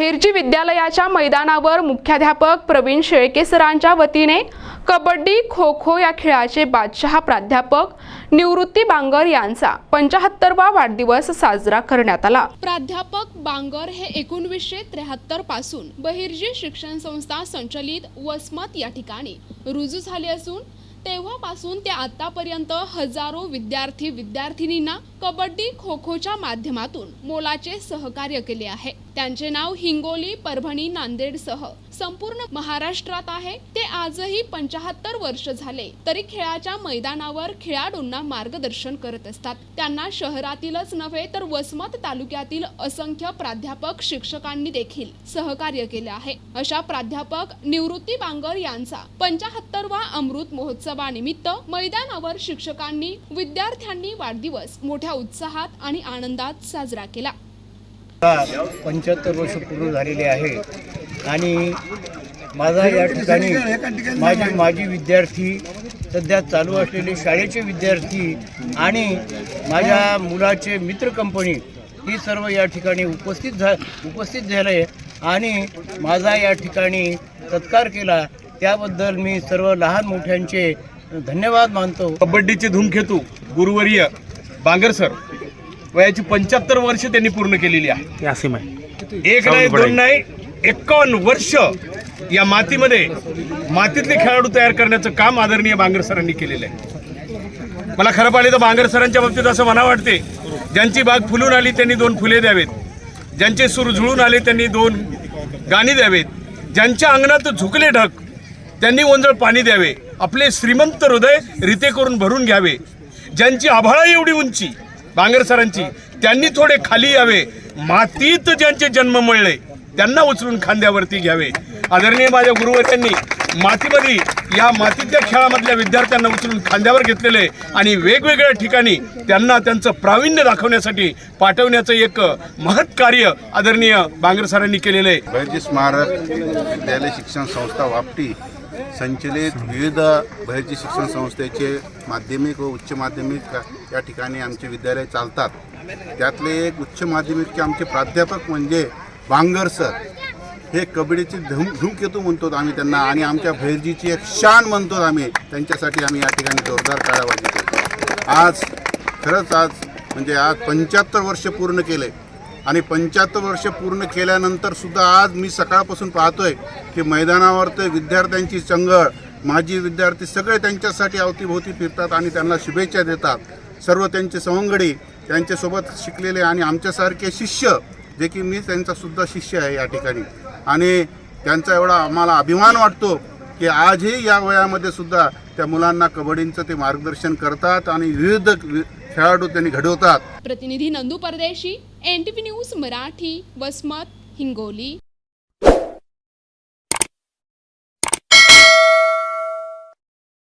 अहिरजी विद्यालयाच्या मैदानावर मुख्याध्यापक प्रवीण शेळकेसरांच्या वतीने कबड्डी खो खो या खेळाचे बादशहा प्राध्यापक निवृत्ती बांगर यांचा पंचाहत्तरवा वाढदिवस साजरा करण्यात आला. प्राध्यापक बांगर हे एकोणवीसशे त्र्याहत्तरपासून बहिर्जी शिक्षण संस्था संचलित वसमत या ठिकाणी रुजू झाले असून तेव्हापासून ते आतापर्यंत हजारो विद्यार्थी विद्यार्थिनींना कबड्डी खो खोच्या माध्यमातून मोलाचे सहकार्य केले आहे. त्यांचे नाव हिंगोली परभणी नांदेडसह संपूर्ण महाराष्ट्रात आहे. ते आजही पंचाहत्तर वर्ष झाले तरी खेळाच्या मैदानावर खेळाडूंना मार्गदर्शन करत असतात. त्यांना शहरातीलच नव्हे तर वसमत तालुक्यातील असंख्य प्राध्यापक शिक्षकांनी देखील सहकार्य केले आहे. अशा प्राध्यापक निवृत्ती बांगर यांचा पंचाहत्तरवा अमृत महोत्सवानिमित्त मैदानावर शिक्षकांनी विद्यार्थ्यांनी वाढदिवस मोठ्या उत्साहात आणि आनंदात साजरा केला. पंच्याहत्तर वर्ष पूर्ण झालेले आहे. आणि माझा या ठिकाणी माझे माजी विद्यार्थी सध्या चालू असलेले शाळेचे विद्यार्थी आणि माझ्या मुलाचे मित्र कंपनी ही सर्व या ठिकाणी उपस्थित झा उपस्थित झाले आणि माझा या ठिकाणी सत्कार केला. त्याबद्दल मी सर्व लहान मोठ्यांचे धन्यवाद मानतो. कबड्डीचे धूमखेतू गुरुवर्य बांगर सर. वयाची पंच्याहत्तर वर्ष त्यांनी पूर्ण केलेली आहे. एक नाही दोन नाही एकावन्न वर्ष या मातीमध्ये मातीतले खेळाडू तयार करण्याचं काम आदरणीय बांगर सरांनी केलेलं आहे. मला खरं पाहिलं तर बांगर सरांच्या बाबतीत असं म्हणा वाटते ज्यांची बाग फुलून आली त्यांनी दोन फुले द्यावेत. ज्यांचे सूर झुळून आले त्यांनी दोन गाणी द्यावेत. ज्यांच्या अंगणात झुकले ढग त्यांनी ओंजळ पाणी द्यावे. आपले श्रीमंत हृदय रिते करून भरून घ्यावे. ज्यांची आभाळा एवढी उंची बांगर सरांची त्यांनी थोडे खाली यावे. मातीत ज्यांचे जन्म मळले त्यांना उचलून खांद्यावरती घ्यावे. आदरणीय माझ्या गुरुवर्यांनी मातीमध्ये या मातीतल्या खेळामधल्या विद्यार्थ्यांना उचलून खांद्यावर घेतलेले आणि वेगवेगळ्या ठिकाणी त्यांना त्यांचं प्रावीण्य दाखवण्यासाठी पाठवण्याचं एक महत् कार्य आदरणीय बांगर सरांनी केलेलं आहे. स्मारक विद्यालय शिक्षण संस्था वापटी संचलित विविध बहिर्जी शिक्षण संस्थेचे माध्यमिक व उच्च माध्यमिक या ठिकाणी आमचे विद्यालय चालतात. त्यातले एक उच्च माध्यमिकचे आमचे प्राध्यापक म्हणजे बांगर सर. हे कबड्डीचे धूम धूमकेतू म्हणतो आम्ही त्यांना आणि आमच्या बहिर्जीची एक शान म्हणतो आम्ही. त्यांच्यासाठी आम्ही या ठिकाणी जोरदार काळाबाजी करतो आज खरंच आज म्हणजे आज पंच्याहत्तर वर्ष पूर्ण केले. आणि पंच्याहत्तर वर्ष पूर्ण केल्यानंतर सुद्धा आज मी सकाळपासून पाहतोय की मैदानावर ते विद्यार्थ्यांची चंगळ माजी विद्यार्थी सगळे त्यांच्यासाठी अवतीभोवती फिरतात आणि त्यांना शुभेच्छा देतात. सर्व त्यांचे सवंगडी त्यांच्यासोबत शिकलेले आणि आमच्यासारखे शिष्य जे की मी त्यांचासुद्धा शिष्य आहे या ठिकाणी. आणि त्यांचा एवढा आम्हाला अभिमान वाटतो की आजही या वयामध्ये सुद्धा त्या मुलांना कबड्डींचं ते मार्गदर्शन करतात आणि विविध खेळाडू त्यांनी घडवतात. प्रतिनिधी Nandu Pardeshi N T V news Marathi Vasmat Hingoli.